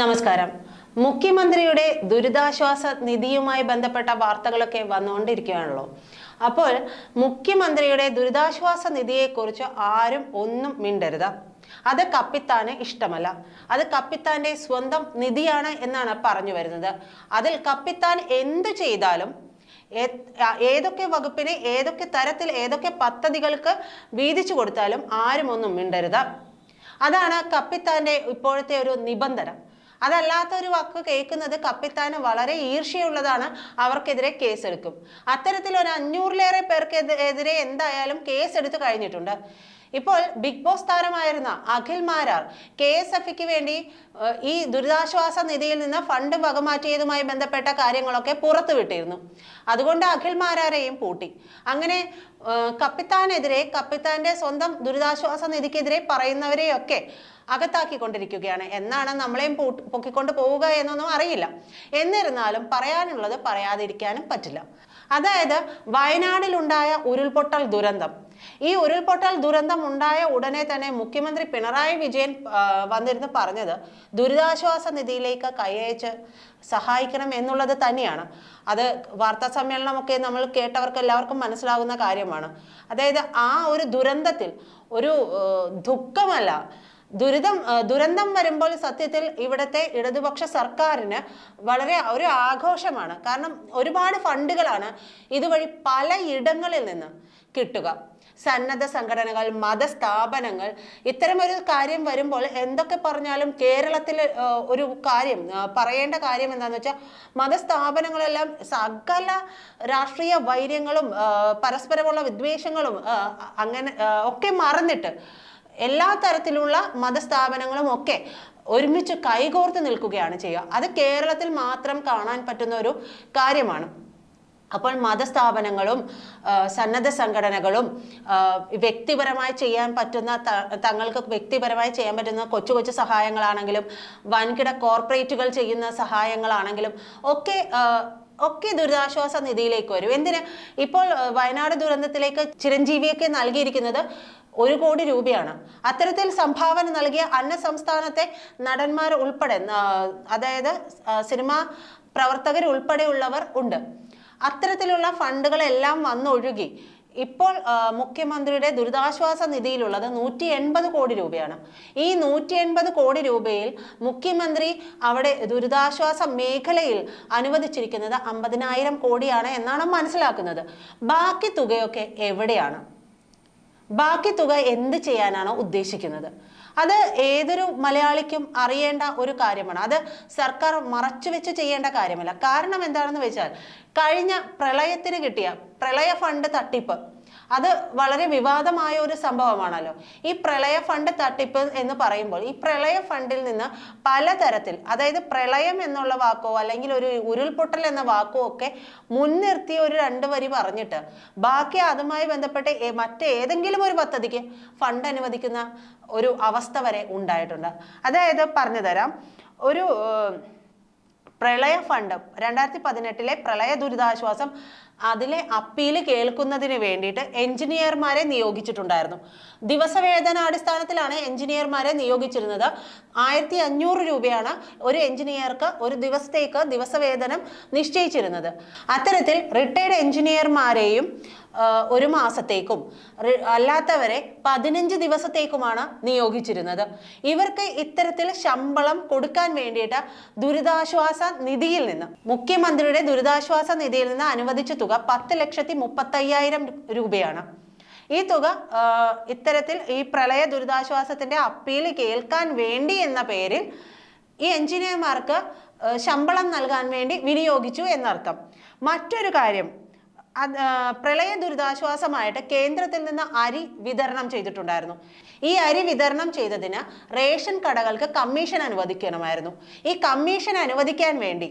നമസ്കാരം. മുഖ്യമന്ത്രിയുടെ ദുരിതാശ്വാസ നിധിയുമായി ബന്ധപ്പെട്ട വാർത്തകളൊക്കെ വന്നുകൊണ്ടിരിക്കുകയാണല്ലോ. അപ്പോൾ മുഖ്യമന്ത്രിയുടെ ദുരിതാശ്വാസ നിധിയെക്കുറിച്ച് ആരും ഒന്നും മിണ്ടരുത്. അത് കപ്പിത്താന് ഇഷ്ടമല്ല. അത് കപ്പിത്താന്റെ സ്വന്തം നിധിയാണ് എന്നാണ് പറഞ്ഞു വരുന്നത്. അതിൽ കപ്പിത്താൻ എന്തു ചെയ്താലും ഏതൊക്കെ വകുപ്പിനെ ഏതൊക്കെ തരത്തിൽ ഏതൊക്കെ പദ്ധതികൾക്ക് വീതിച്ചു കൊടുത്താലും ആരും ഒന്നും മിണ്ടരുത്. അതാണ് കപ്പിത്താന്റെ ഇപ്പോഴത്തെ ഒരു നിബന്ധന. അതല്ലാത്ത ഒരു വാക്ക് കേൾക്കുന്നത് കപ്പിത്താന് വളരെ ഈർഷ്യയുള്ളതാണ്. അവർക്കെതിരെ കേസെടുക്കും. അത്തരത്തിൽ ഒരു അഞ്ഞൂറിലേറെ പേർക്ക് എതി- എതിരെ എന്തായാലും കേസെടുത്ത് കഴിഞ്ഞിട്ടുണ്ട്. ഇപ്പോൾ ബിഗ് ബോസ് താരമായിരുന്ന അഖിൽ മാരാർ കെ എസ് എഫിക്ക് വേണ്ടി ഈ ദുരിതാശ്വാസ നിധിയിൽ നിന്ന് ഫണ്ട് വകമാറ്റിയതുമായി ബന്ധപ്പെട്ട കാര്യങ്ങളൊക്കെ പുറത്തുവിട്ടിരുന്നു. അതുകൊണ്ട് അഖിൽ മാരാരെയും പൂട്ടി. അങ്ങനെ കപ്പിത്താനെതിരെ കപ്പിത്താന്റെ സ്വന്തം ദുരിതാശ്വാസ നിധിക്കെതിരെ പറയുന്നവരെയൊക്കെ അകത്താക്കിക്കൊണ്ടിരിക്കുകയാണ്. എന്നാണ് നമ്മളെയും പൊക്കിക്കൊണ്ട് പോവുക എന്നൊന്നും അറിയില്ല. എന്നിരുന്നാലും പറയാനുള്ളത് പറയാതിരിക്കാനും പറ്റില്ല. അതായത് വയനാടിലുണ്ടായ ഉരുൾപൊട്ടൽ ദുരന്തം. ഈ ഉരുൾപൊട്ടൽ ദുരന്തം ഉണ്ടായ ഉടനെ തന്നെ മുഖ്യമന്ത്രി പിണറായി വിജയൻ വന്നിരുന്ന് പറഞ്ഞത് ദുരിതാശ്വാസ നിധിയിലേക്ക് കൈയച്ച് സഹായിക്കണം എന്നുള്ളത് തന്നെയാണ്. അത് വാർത്താ സമ്മേളനമൊക്കെ നമ്മൾ കേട്ടവർക്ക് എല്ലാവർക്കും മനസ്സിലാകുന്ന കാര്യമാണ്. അതായത് ആ ഒരു ദുരന്തത്തിൽ ഒരു ദുഃഖമല്ല ദുരിതം ദുരന്തം വരുമ്പോൾ സത്യത്തിൽ ഇവിടുത്തെ ഇടതുപക്ഷ സർക്കാരിന് വളരെ ഒരു ആഘോഷമാണ്. കാരണം ഒരുപാട് ഫണ്ടുകളാണ് ഇതുവഴി പല ഇടങ്ങളിൽ നിന്ന് കിട്ടുക. സന്നദ്ധ സംഘടനകൾ മതസ്ഥാപനങ്ങൾ ഇത്തരമൊരു കാര്യം വരുമ്പോൾ എന്തൊക്കെ പറഞ്ഞാലും കേരളത്തിൽ ഒരു കാര്യം പറയേണ്ട കാര്യം എന്താണെന്ന് വെച്ചാൽ മതസ്ഥാപനങ്ങളെല്ലാം സകല രാഷ്ട്രീയ വൈര്യങ്ങളും പരസ്പരമുള്ള വിദ്വേഷങ്ങളും അങ്ങനെ ഒക്കെ മറന്നിട്ട് എല്ലാ തരത്തിലുള്ള മതസ്ഥാപനങ്ങളും ഒക്കെ ഒരുമിച്ച് കൈകോർത്ത് നിൽക്കുകയാണ് ചെയ്യുക. അത് കേരളത്തിൽ മാത്രം കാണാൻ പറ്റുന്ന ഒരു കാര്യമാണ്. അപ്പോൾ മതസ്ഥാപനങ്ങളും സന്നദ്ധ സംഘടനകളും വ്യക്തിപരമായി ചെയ്യാൻ പറ്റുന്ന തങ്ങൾക്ക് വ്യക്തിപരമായി ചെയ്യാൻ പറ്റുന്ന കൊച്ചു കൊച്ചു സഹായങ്ങളാണെങ്കിലും വൻകിട കോർപ്പറേറ്റുകൾ ചെയ്യുന്ന സഹായങ്ങളാണെങ്കിലും ഒക്കെ ഒക്കെ ദുരിതാശ്വാസ നിധിയിലേക്ക് വരും. എന്തിന്? ഇപ്പോൾ വയനാട് ദുരന്തത്തിലേക്ക് ചിരഞ്ജീവിയൊക്കെ നൽകിയിരിക്കുന്നത് ഒരു കോടി രൂപയാണ്. അത്തരത്തിൽ സംഭാവന നൽകിയ അന്യ സംസ്ഥാനത്തെ നടന്മാർ ഉൾപ്പെടെ അതായത് സിനിമ പ്രവർത്തകർ ഉൾപ്പെടെയുള്ളവർ ഉണ്ട്. അത്തരത്തിലുള്ള ഫണ്ടുകളെല്ലാം വന്നൊഴുകി. ഇപ്പോൾ മുഖ്യമന്ത്രിയുടെ ദുരിതാശ്വാസ നിധിയിലുള്ളത് നൂറ്റി എൺപത് കോടി രൂപയാണ്. ഈ നൂറ്റി എൺപത് കോടി രൂപയിൽ മുഖ്യമന്ത്രി അവിടെ ദുരിതാശ്വാസ മേഖലയിൽ അനുവദിച്ചിരിക്കുന്നത് അമ്പതിനായിരം കോടിയാണ് എന്നാണ് മനസ്സിലാക്കുന്നത്. ബാക്കി തുകയൊക്കെ എവിടെയാണ്? ബാക്കി തുക എന്ത് ചെയ്യാനാണോ ഉദ്ദേശിക്കുന്നത്? അത് ഏതൊരു മലയാളിക്കും അറിയേണ്ട ഒരു കാര്യമാണ്. അത് സർക്കാർ മറച്ചു വെച്ച് ചെയ്യേണ്ട കാര്യമല്ല. കാരണം എന്താണെന്ന് വെച്ചാൽ കഴിഞ്ഞ പ്രളയത്തിന് കിട്ടിയ പ്രളയ ഫണ്ട് തട്ടിപ്പ് അത് വളരെ വിവാദമായ ഒരു സംഭവമാണല്ലോ. ഈ പ്രളയ ഫണ്ട് തട്ടിപ്പ് എന്ന് പറയുമ്പോൾ ഈ പ്രളയ ഫണ്ടിൽ നിന്ന് പലതരത്തിൽ അതായത് പ്രളയം എന്നുള്ള വാക്കോ അല്ലെങ്കിൽ ഒരു ഉരുൾപൊട്ടൽ എന്ന വാക്കോ ഒക്കെ മുൻനിർത്തി ഒരു രണ്ട് വരി പറഞ്ഞിട്ട് ബാക്കി അതുമായി ബന്ധപ്പെട്ട് മറ്റേതെങ്കിലും ഒരു പദ്ധതിക്ക് ഫണ്ട് അനുവദിക്കുന്ന ഒരു അവസ്ഥ വരെ ഉണ്ടായിട്ടുണ്ട്. അതായത് പറഞ്ഞു തരാം ഒരു പ്രളയ ഫണ്ട് രണ്ടായിരത്തി പതിനെട്ടിലെ പ്രളയ ദുരിതാശ്വാസം അതിലെ അപ്പീൽ കേൾക്കുന്നതിന് വേണ്ടിയിട്ട് എഞ്ചിനീയർമാരെ നിയോഗിച്ചിട്ടുണ്ടായിരുന്നു. ദിവസവേതന അടിസ്ഥാനത്തിലാണ് എഞ്ചിനീയർമാരെ നിയോഗിച്ചിരുന്നത്. ആയിരത്തി അഞ്ഞൂറ് രൂപയാണ് ഒരു എഞ്ചിനീയർക്ക് ഒരു ദിവസത്തേക്ക് ദിവസവേതനം നിശ്ചയിച്ചിരുന്നത്. അത്തരത്തിൽ റിട്ടയർഡ് എഞ്ചിനീയർമാരെയും ഒരു മാസത്തേക്കും അല്ലാത്തവരെ പതിനഞ്ച് ദിവസത്തേക്കുമാണ് നിയോഗിച്ചിരുന്നത്. ഇവർക്ക് ഇത്തരത്തിൽ ശമ്പളം കൊടുക്കാൻ വേണ്ടിയിട്ട് ദുരിതാശ്വാസ നിധിയിൽ നിന്ന് മുഖ്യമന്ത്രിയുടെ ദുരിതാശ്വാസ നിധിയിൽ നിന്ന് അനുവദിച്ച തുക പത്ത് ലക്ഷത്തി മുപ്പത്തയ്യായിരം രൂപയാണ്. ഈ തുക ഇത്തരത്തിൽ ഈ പ്രളയ ദുരിതാശ്വാസത്തിന്റെ അപ്പീൽ കേൾക്കാൻ വേണ്ടി എന്ന പേരിൽ ഈ എഞ്ചിനീയർമാർക്ക് ശമ്പളം നൽകാൻ വേണ്ടി വിനിയോഗിച്ചു എന്നർത്ഥം. മറ്റൊരു കാര്യം പ്രളയ ദുരിതാശ്വാസമായിട്ട് കേന്ദ്രത്തിൽ നിന്ന് അരി വിതരണം ചെയ്തിട്ടുണ്ടായിരുന്നു. ഈ അരി വിതരണം ചെയ്തതിന് റേഷൻ കടകൾക്ക് കമ്മീഷൻ അനുവദിക്കണമായിരുന്നു. ഈ കമ്മീഷൻ അനുവദിക്കാൻ വേണ്ടി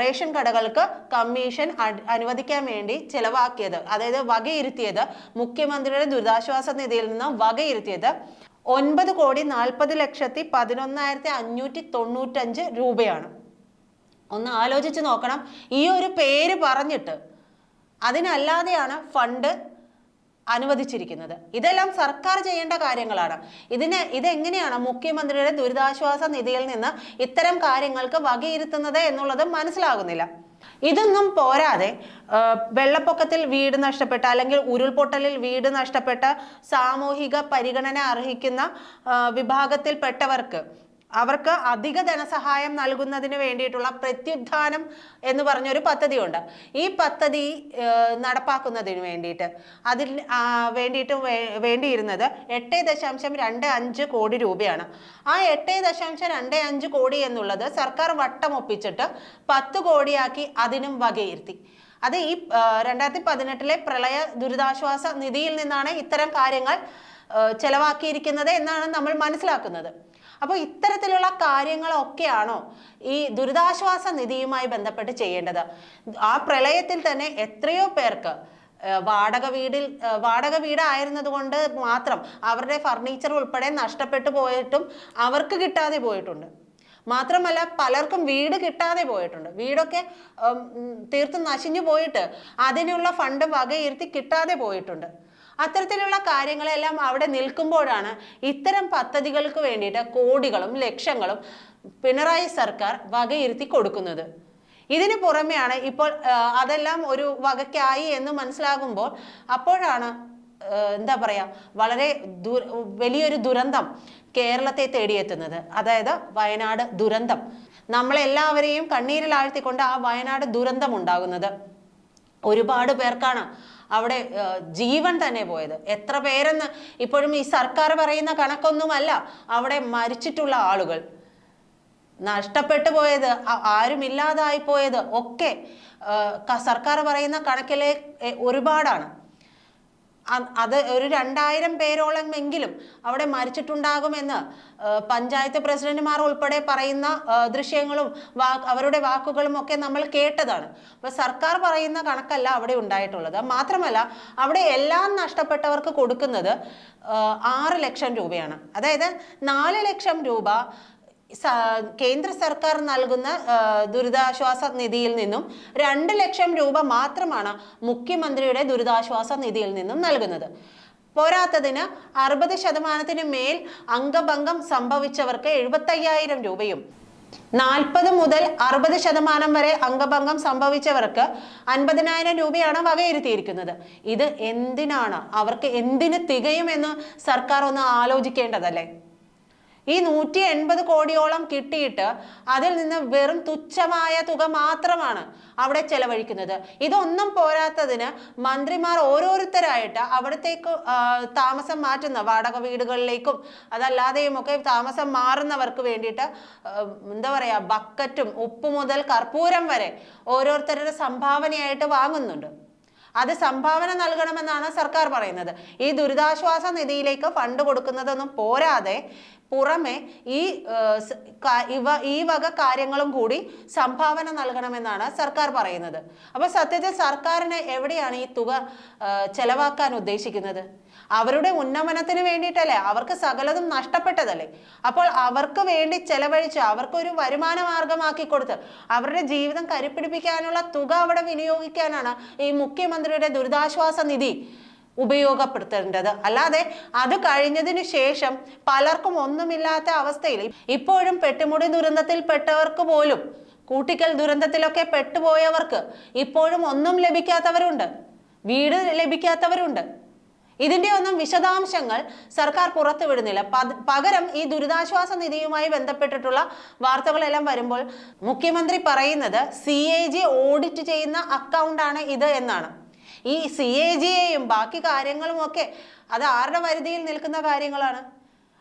റേഷൻ കടകൾക്ക് കമ്മീഷൻ അനുവദിക്കാൻ വേണ്ടി ചെലവാക്കിയത് അതായത് വകയിരുത്തിയത് മുഖ്യമന്ത്രിയുടെ ദുരിതാശ്വാസ നിധിയിൽ നിന്ന് വകയിരുത്തിയത് ഒൻപത് കോടി നാൽപ്പത് ലക്ഷത്തി പതിനൊന്നായിരത്തി അഞ്ഞൂറ്റി തൊണ്ണൂറ്റഞ്ച് രൂപയാണ്. ഒന്ന് ആലോചിച്ച് നോക്കണം. ഈ ഒരു പേര് പറഞ്ഞിട്ട് അതിനല്ലാതെയാണ് ഫണ്ട് അനുവദിച്ചിരിക്കുന്നത്. ഇതെല്ലാം സർക്കാർ ചെയ്യേണ്ട കാര്യങ്ങളാണ്. ഇതിന് ഇതെങ്ങനെയാണ് മുഖ്യമന്ത്രിയുടെ ദുരിതാശ്വാസ നിധിയിൽ നിന്ന് ഇത്തരം കാര്യങ്ങൾക്ക് വകയിരുത്തുന്നത് എന്നുള്ളത് മനസ്സിലാകുന്നില്ല. ഇതൊന്നും പോരാതെ വെള്ളപ്പൊക്കത്തിൽ വീട് നഷ്ടപ്പെട്ട അല്ലെങ്കിൽ ഉരുൾപൊട്ടലിൽ വീട് നഷ്ടപ്പെട്ട സാമൂഹിക പരിഗണന അർഹിക്കുന്ന വിഭാഗത്തിൽപ്പെട്ടവർക്ക് അവർക്ക് അധിക ധനസഹായം നൽകുന്നതിന് വേണ്ടിയിട്ടുള്ള പ്രത്യുത്ഥാനം എന്ന് പറഞ്ഞൊരു പദ്ധതിയുണ്ട്. ഈ പദ്ധതി നടപ്പാക്കുന്നതിന് വേണ്ടിയിട്ട്. അതിൽ വേണ്ടിയിട്ട് വേണ്ടിയിരുന്നത് എട്ട് ദശാംശം രണ്ട് അഞ്ച് കോടി രൂപയാണ്. ആ എട്ട് ദശാംശം രണ്ട് അഞ്ച് കോടി എന്നുള്ളത് സർക്കാർ വട്ടം ഒപ്പിച്ചിട്ട് പത്ത് കോടിയാക്കി അതിനും വകയിരുത്തി. അത് ഈ രണ്ടായിരത്തി പതിനെട്ടിലെ പ്രളയ ദുരിതാശ്വാസ നിധിയിൽ നിന്നാണ് ഇത്തരം കാര്യങ്ങൾ ചെലവാക്കിയിരിക്കുന്നത് എന്നാണ് നമ്മൾ മനസ്സിലാക്കുന്നത്. അപ്പോൾ ഇത്തരത്തിലുള്ള കാര്യങ്ങളൊക്കെയാണോ ഈ ദുരിതാശ്വാസ നിധിയുമായി ബന്ധപ്പെട്ട് ചെയ്യേണ്ടത്? ആ പ്രളയത്തിൽ തന്നെ എത്രയോ പേർക്ക് വാടക വീടിൽ വാടക വീടായിരുന്നത് കൊണ്ട് മാത്രം അവരുടെ ഫർണിച്ചർ ഉൾപ്പെടെ നഷ്ടപ്പെട്ടു പോയിട്ടും അവർക്ക് കിട്ടാതെ പോയിട്ടുണ്ട്. മാത്രമല്ല പലർക്കും വീട് കിട്ടാതെ പോയിട്ടുണ്ട്. വീടൊക്കെ തീർത്തും നശിഞ്ഞു പോയിട്ട് അതിനുള്ള ഫണ്ട് വകയിരുത്തി കിട്ടാതെ പോയിട്ടുണ്ട്. അത്തരത്തിലുള്ള കാര്യങ്ങളെല്ലാം അവിടെ നിൽക്കുമ്പോഴാണ് ഇത്തരം പദ്ധതികൾക്ക് വേണ്ടിയിട്ട് കോടികളും ലക്ഷങ്ങളും പിണറായി സർക്കാർ വകയിരുത്തി കൊടുക്കുന്നത്. ഇതിന് പുറമെയാണ് ഇപ്പോൾ അതെല്ലാം ഒരു വകയ്ക്കായി എന്ന് മനസ്സിലാകുമ്പോൾ അപ്പോഴാണ് എന്താ പറയുക വളരെ ദുര വലിയൊരു ദുരന്തം കേരളത്തെ തേടിയെത്തുന്നത്. അതായത് വയനാട് ദുരന്തം. നമ്മളെല്ലാവരെയും കണ്ണീരിലാഴ്ത്തിക്കൊണ്ട് ആ വയനാട് ദുരന്തം ഉണ്ടാകുന്നത്. ഒരുപാട് പേർക്കാണ് അവിടെ ജീവൻ തന്നെ പോയത്. എത്ര പേരെന്ന് ഇപ്പോഴും ഈ സർക്കാർ പറയുന്ന കണക്കൊന്നുമല്ല. അവിടെ മരിച്ചിട്ടുള്ള ആളുകൾ. നഷ്ടപ്പെട്ടു പോയത് ആരുമില്ലാതായി പോയത് ഒക്കെ സർക്കാർ പറയുന്ന കണക്കിലെ ഒരുപാടാണ്. അത് ഒരു രണ്ടായിരം പേരോളം എങ്കിലും അവിടെ മരിച്ചിട്ടുണ്ടാകുമെന്ന് പഞ്ചായത്ത് പ്രസിഡന്റുമാർ ഉൾപ്പെടെ പറയുന്ന ദൃശ്യങ്ങളും അവരുടെ വാക്കുകളും ഒക്കെ നമ്മൾ കേട്ടതാണ്. അപ്പൊ സർക്കാർ പറയുന്ന കണക്കല്ല അവിടെ ഉണ്ടായിട്ടുള്ളത്. മാത്രമല്ല അവിടെ എല്ലാം നഷ്ടപ്പെട്ടവർക്ക് കൊടുക്കുന്നത് ആറ് ലക്ഷം രൂപയാണ്. അതായത് നാല് ലക്ഷം രൂപ കേന്ദ്ര സർക്കാർ നൽകുന്ന ദുരിതാശ്വാസ നിധിയിൽ നിന്നും രണ്ട് ലക്ഷം രൂപ മാത്രമാണ് മുഖ്യമന്ത്രിയുടെ ദുരിതാശ്വാസ നിധിയിൽ നിന്നും നൽകുന്നത്. പോരാത്തതിന് അറുപത് ശതമാനത്തിന് മേൽ അംഗഭംഗം സംഭവിച്ചവർക്ക് എഴുപത്തയ്യായിരം രൂപയും നാൽപ്പത് മുതൽ അറുപത് ശതമാനം വരെ അംഗഭംഗം സംഭവിച്ചവർക്ക് അൻപതിനായിരം രൂപയാണ് വകയിരുത്തിയിരിക്കുന്നത്. ഇത് എന്തിനാണ്? അവർക്ക് എന്തിന് തികയുമെന്ന് സർക്കാർ ഒന്ന് ആലോചിക്കേണ്ടതല്ലേ? ഈ നൂറ്റി എൺപത് കോടിയോളം കിട്ടിയിട്ട് അതിൽ നിന്ന് വെറും തുച്ഛമായ തുക മാത്രമാണ് അവിടെ ചെലവഴിക്കുന്നത്. ഇതൊന്നും പോരാത്തതിന് മന്ത്രിമാർ ഓരോരുത്തരായിട്ട് അവിടത്തേക്ക് താമസം മാറ്റുന്ന വാടക വീടുകളിലേക്കും അതല്ലാതെയും ഒക്കെ താമസം മാറുന്നവർക്ക് വേണ്ടിയിട്ട് എന്താ പറയുക ബക്കറ്റും ഉപ്പ് മുതൽ കർപ്പൂരം വരെ ഓരോരുത്തരുടെ സംഭാവനയായിട്ട് വാങ്ങുന്നുണ്ട്. അത് സംഭാവന നൽകണമെന്നാണ് സർക്കാർ പറയുന്നത്. ഈ ദുരിതാശ്വാസ നിധിയിലേക്ക് ഫണ്ട് കൊടുക്കുന്നതൊന്നും പോരാതെ പുറമെ ഈ ഇവ ഈ വക കാര്യങ്ങളും കൂടി സംഭാവന നൽകണമെന്നാണ് സർക്കാർ പറയുന്നത്. അപ്പോൾ സത്യത്തിൽ സർക്കാരിന് എവിടെയാണ് ഈ തുക ചെലവാക്കാൻ ഉദ്ദേശിക്കുന്നത്? അവരുടെ ഉന്നമനത്തിന് വേണ്ടിയിട്ടല്ലേ? അവർക്ക് സകലതും നഷ്ടപ്പെട്ടതല്ലേ? അപ്പോൾ അവർക്ക് വേണ്ടി ചെലവഴിച്ച് അവർക്കൊരു വരുമാന മാർഗമാക്കി കൊടുത്ത് അവരുടെ ജീവിതം കരുപ്പിടിപ്പിക്കാനുള്ള തുക അവിടെ വിനിയോഗിക്കാനാണ് ഈ മുഖ്യമന്ത്രിയുടെ ദുരിതാശ്വാസ നിധി ഉപയോഗപ്പെടുത്തേണ്ടത്. അല്ലാതെ അത് കഴിഞ്ഞതിന് ശേഷം പലർക്കും ഒന്നുമില്ലാത്ത അവസ്ഥയിൽ ഇപ്പോഴും പെട്ടുമുടി ദുരന്തത്തിൽപ്പെട്ടവർക്ക് പോലും കൂട്ടിക്കൽ ദുരന്തത്തിലൊക്കെ പെട്ടുപോയവർക്ക് ഇപ്പോഴും ഒന്നും ലഭിക്കാത്തവരുണ്ട്. വീട് ലഭിക്കാത്തവരുണ്ട്. ഇതിന്റെ ഒന്നും വിശദാംശങ്ങൾ സർക്കാർ പുറത്തുവിടുന്നില്ല. പകരം ഈ ദുരിതാശ്വാസ നിധിയുമായി ബന്ധപ്പെട്ടിട്ടുള്ള വാർത്തകളെല്ലാം വരുമ്പോൾ മുഖ്യമന്ത്രി പറയുന്നത് സി എ ജി ഓഡിറ്റ് ചെയ്യുന്ന അക്കൗണ്ടാണ് ഇത് എന്നാണ്. ഈ സി എ ജിയെയും ബാക്കി കാര്യങ്ങളും ഒക്കെ അത് ആരുടെ പരിധിയിൽ നിൽക്കുന്ന കാര്യങ്ങളാണ്?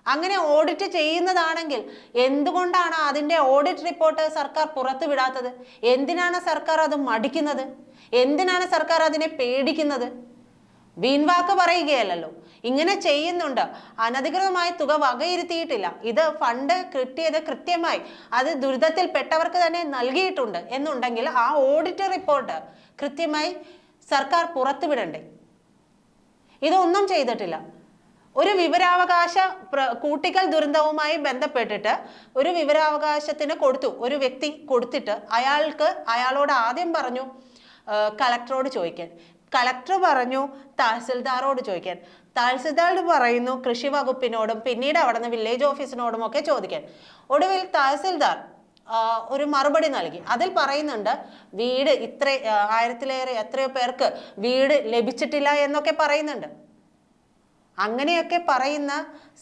അങ്ങനെ ഓഡിറ്റ് ചെയ്യുന്നതാണെങ്കിൽ എന്തുകൊണ്ടാണ് അതിന്റെ ഓഡിറ്റ് റിപ്പോർട്ട് സർക്കാർ പുറത്തുവിടാത്തത്? എന്തിനാണ് സർക്കാർ അത് മടിക്കുന്നത്? എന്തിനാണ് സർക്കാർ അതിനെ പേടിക്കുന്നത്? വീൺവാക്ക് പറയുകയല്ലല്ലോ. ഇങ്ങനെ ചെയ്യുന്നുണ്ട്. അനധികൃതമായ തുക വകയിരുത്തിയിട്ടില്ല. ഇത് ഫണ്ട് കിട്ടിയത് കൃത്യമായി അത് ദുരിതത്തിൽപ്പെട്ടവർക്ക് തന്നെ നൽകിയിട്ടുണ്ട് എന്നുണ്ടെങ്കിൽ ആ ഓഡിറ്റ് റിപ്പോർട്ട് കൃത്യമായി സർക്കാർ പുറത്തുവിടണ്ടേ? ഇതൊന്നും ചെയ്തിട്ടില്ല. ഒരു വിവരാവകാശ കൂട്ടിക്കൽ ദുരന്തവുമായി ബന്ധപ്പെട്ടിട്ട് ഒരു വിവരാവകാശത്തിന് കൊടുത്തു. ഒരു വ്യക്തി കൊടുത്തിട്ട് അയാൾക്ക് അയാളോട് ആദ്യം പറഞ്ഞു കളക്ടറോട് ചോദിക്കാൻ. കളക്ടർ പറഞ്ഞു തഹസിൽദാറോട് ചോദിക്കാൻ. തഹസിൽദാർ പറയുന്നു കൃഷി വകുപ്പിനോടും പിന്നീട് അവിടെ നിന്ന് വില്ലേജ് ഓഫീസിനോടും ഒക്കെ ചോദിക്കാൻ. ഒടുവിൽ തഹസിൽദാർ ഒരു മറുപടി നൽകി. അതിൽ പറയുന്നുണ്ട് വീട് ഇത്ര ആയിരത്തിലേറെ എത്രയോ പേർക്ക് വീട് ലഭിച്ചിട്ടില്ല എന്നൊക്കെ പറയുന്നുണ്ട്. അങ്ങനെയൊക്കെ പറയുന്ന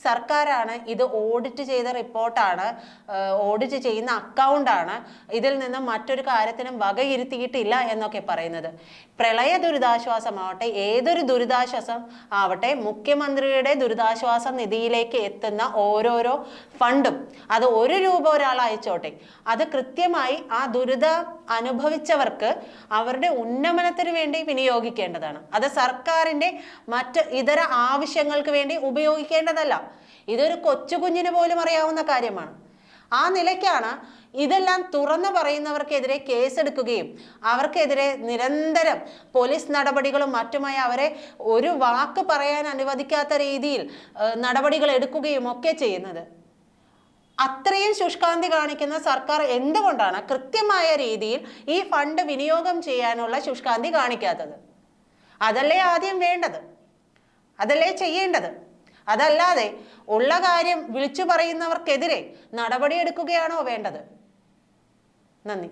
സർക്കാരാണ് ഇത് ഓഡിറ്റ് ചെയ്ത റിപ്പോർട്ടാണ് ഓഡിറ്റ് ചെയ്യുന്ന അക്കൗണ്ടാണ് ഇതിൽ നിന്ന് മറ്റൊരു കാര്യത്തിനും വകയിരുത്തിയിട്ടില്ല എന്നൊക്കെ പറയുന്നത്. പ്രളയ ദുരിതാശ്വാസമാവട്ടെ ഏതൊരു ദുരിതാശ്വാസം ആവട്ടെ മുഖ്യമന്ത്രിയുടെ ദുരിതാശ്വാസ നിധിയിലേക്ക് എത്തുന്ന ഓരോരോ ഫണ്ടും അത് ഒരു രൂപ ഒരാൾ അയച്ചോട്ടെ അത് കൃത്യമായി ആ ദുരിതം അനുഭവിച്ചവർക്ക് അവരുടെ ഉന്നമനത്തിന് വേണ്ടി വിനിയോഗിക്കേണ്ടതാണ്. അത് സർക്കാരിന്റെ മറ്റ് ഇതര ആവശ്യങ്ങൾക്ക് വേണ്ടി ഉപയോഗിക്കേണ്ടതല്ല. ഇതൊരു കൊച്ചു കുഞ്ഞിന് പോലും അറിയാവുന്ന കാര്യമാണ്. ആ നിലയ്ക്കാണ് ഇതെല്ലാം തുറന്നു പറയുന്നവർക്കെതിരെ കേസെടുക്കുകയും അവർക്കെതിരെ നിരന്തരം പോലീസ് നടപടികളും മറ്റുമായി അവരെ ഒരു വാക്ക് പറയാൻ അനുവദിക്കാത്ത രീതിയിൽ നടപടികൾ എടുക്കുകയും ഒക്കെ ചെയ്യുന്നത്. അത്രയും ശുഷ്കാന്തി കാണിക്കുന്ന സർക്കാർ എന്തുകൊണ്ടാണ് കൃത്യമായ രീതിയിൽ ഈ ഫണ്ട് വിനിയോഗം ചെയ്യാനുള്ള ശുഷ്കാന്തി കാണിക്കാത്തത്? അതല്ലേ ആദ്യം വേണ്ടത്? അതല്ലേ ചെയ്യേണ്ടത്? അതല്ലാതെ ഉള്ള കാര്യം വിളിച്ചു പറയുന്നവർക്കെതിരെ നടപടിയെടുക്കുകയാണോ വേണ്ടത്? നന്ദി.